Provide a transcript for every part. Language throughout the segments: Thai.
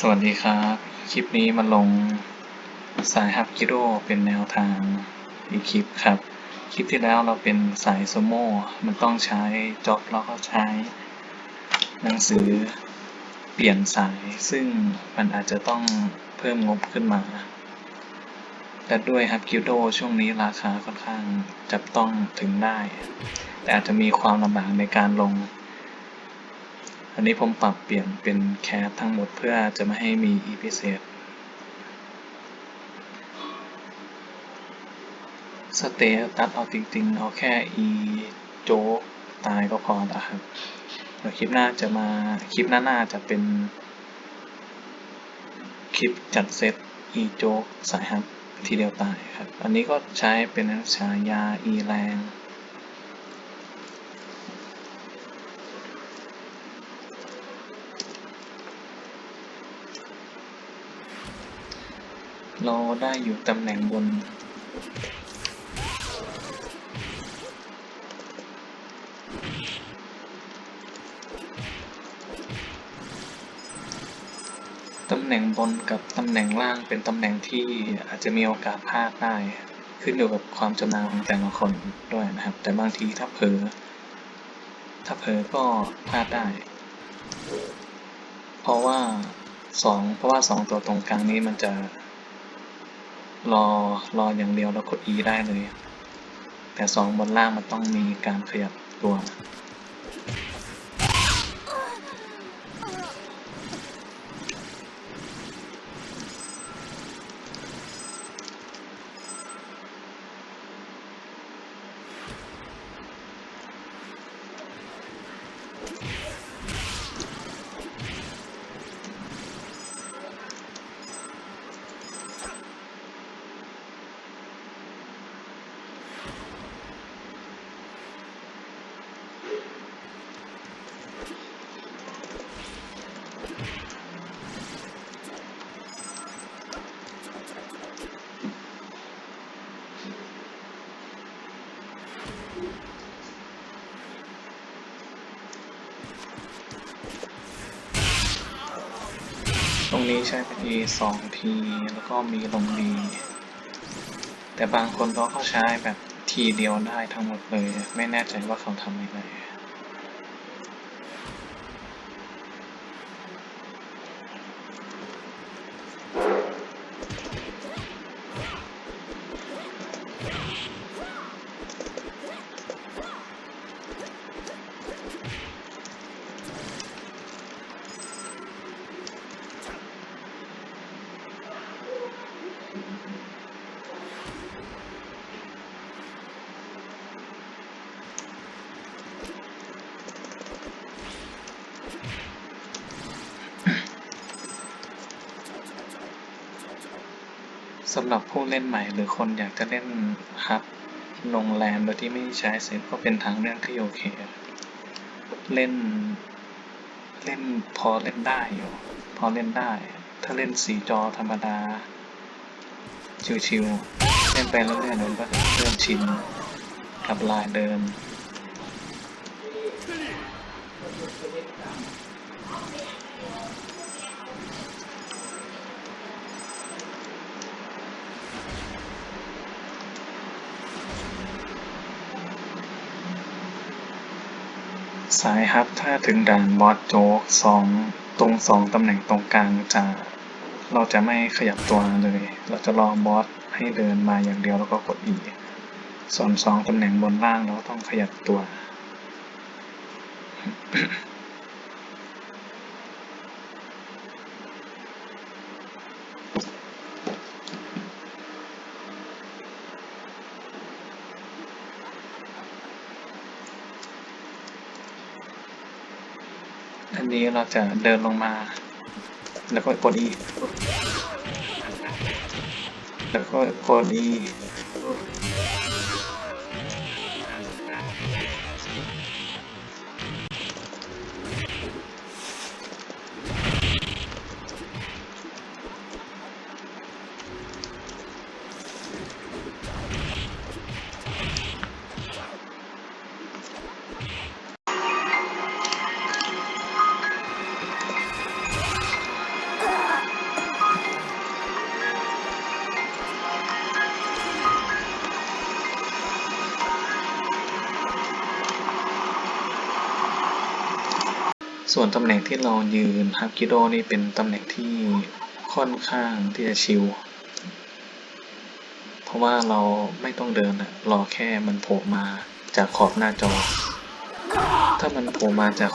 สวัสดีครับ คลิปนี้มาลงสายฮับกิโดเป็นแนวทางอีกคลิปครับ คลิปที่แล้วเราเป็นสายโซโม่มันต้องใช้จ็อกแล้วก็ใช้ หนังสือเปลี่ยนสาย ซึ่งมันอาจจะต้องเพิ่มงบขึ้นมาและด้วยฮับกิโดช่วงนี้ราคาค่อนข้างจับต้องถึงได้ แต่อาจจะมีความลำบากในการลง อันนี้ผมปรับเปลี่ยนเป็นแคสทั้งหมดเพื่อจะไม่ให้มีอีพิเศษสเตตัสเอาจริงๆ เอาแค่อีโจ๊กตายก็พอแล้วครับเดี๋ยวคลิปหน้าจะมาคลิปหน้าๆจะเป็นคลิปจัดเซตอีโจ๊กสายฮับทีเดียวตายครับ อันนี้ก็ใช้เป็นฉายาอีแรง เราได้อยู่ตำแหน่งบน ตำแหน่งบนกับตำแหน่งล่างเป็นตำแหน่งที่อาจจะมีโอกาสพลาดได้ ขึ้นอยู่กับความชำนาญของแต่ละคนด้วยนะครับ แต่บางทีถ้าเผลอถ้าเผลอก็พลาดได้ เพราะว่าสองเพราะว่าสองตัวตรงกลางนี้มันจะ รอรออย่างเดียวแล้วกด E ได้เลย แต่สองบนล่างมันต้องมีการขยับตัว ตรงนี้ใช้ไปทีสองทีแล้วก็มีลงดีแต่บางคนเขาก็ใช้แบบทีเดียวได้ทั้งหมดเลย ไม่แน่ใจว่าเขาทำยังไง สำหรับผู้เล่นใหม่หรือคนอยากจะเล่นฮับโรงแรมโดยที่ไม่ใช้เซฟก็เป็นทางเลือกที่โอเค เล่น เล่นพอเล่นได้อยู่ พอเล่นได้ ถ้าเล่นสีจอธรรมดา ชิวๆเล่นไปเรื่อยๆเดี๋ยมันก็เริ่มชินกับลายเดิม สายฮับ ถ้าถึงด่านบอสโจ๊กสองตรงสองตำแหน่งตรงกลางจะเราจะไม่ขยับตัวเลย เราจะรอบอสให้เดินมาอย่างเดียวแล้วก็กด E ส่วนสองตำแหน่งบนล่างเราต้องขยับตัว อันนี้เราจะเดินลงมา แล้วก็กด E แล้วก็กด E ส่วนตำแหน่งที่เรายืนฮับกิโดนี่เป็นตำแหน่งที่ค่อนข้างที่จะชิลเพราะว่าเราไม่ต้องเดินรอแค่มันโผล่มาจากขอบหน้าจอ ถ้ามันโผล่มาจาก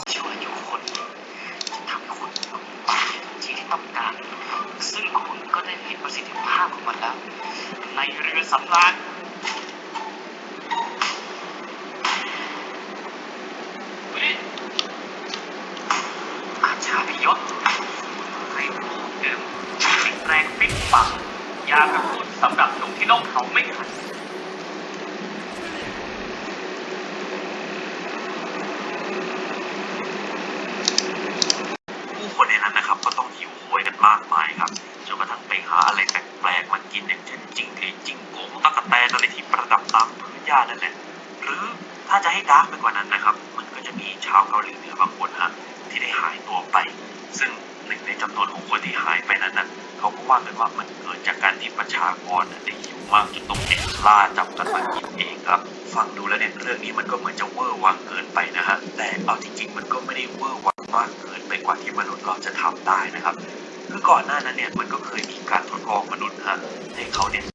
ซึ่งคุณก็ได้เห็นประสิทธิภาพของมันแล้ว ในเรือสำราญเฮ้ยอาชาพิ ยศให้ผู้ดื่มติดแรงฟิตปักยากระตุ้นสำหรับหนุ่มที่โลกเขาไม่ขันผู้คนในนั้นนะครับก็ต้องหิวโหยกันมากมายครับจนกระทั่งไปหาอะไรแปลกๆมากินอย่างเช่นจิ้งหรีดจิ้งโกงตะกะแตนอะไรที่ประดับตามพื้นหญ้านั่นแหละหรือถ้าจะให้ดาร์กไปกว่านั้นนะครับ ก็จะมีชาวเกาหลีเหนือบางคนฮะที่ได้หายตัวไป ซึ่งหนึ่งในจำนวนของคนที่หายไปนั้นนะเขาก็ว่ากันว่ามันเกิดจากการที่ประชากรน่ะได้หิวมากจนต้องแอบล่าจับกันมากินเองครับ ฟังดูแล้วเนี่ยเรื่องนี้มันก็เหมือนจะเวอร์วังเกินไปนะฮะแต่เอาจริงๆ มันก็ไม่ได้เวอร์วังมากเกินไปกว่าที่มนุษย์เราจะทำได้นะครับคือก่อนหน้านั้นเนี่ยมันก็เคยมีการทดลองมนุษย์ฮะให้เขาเนี่ย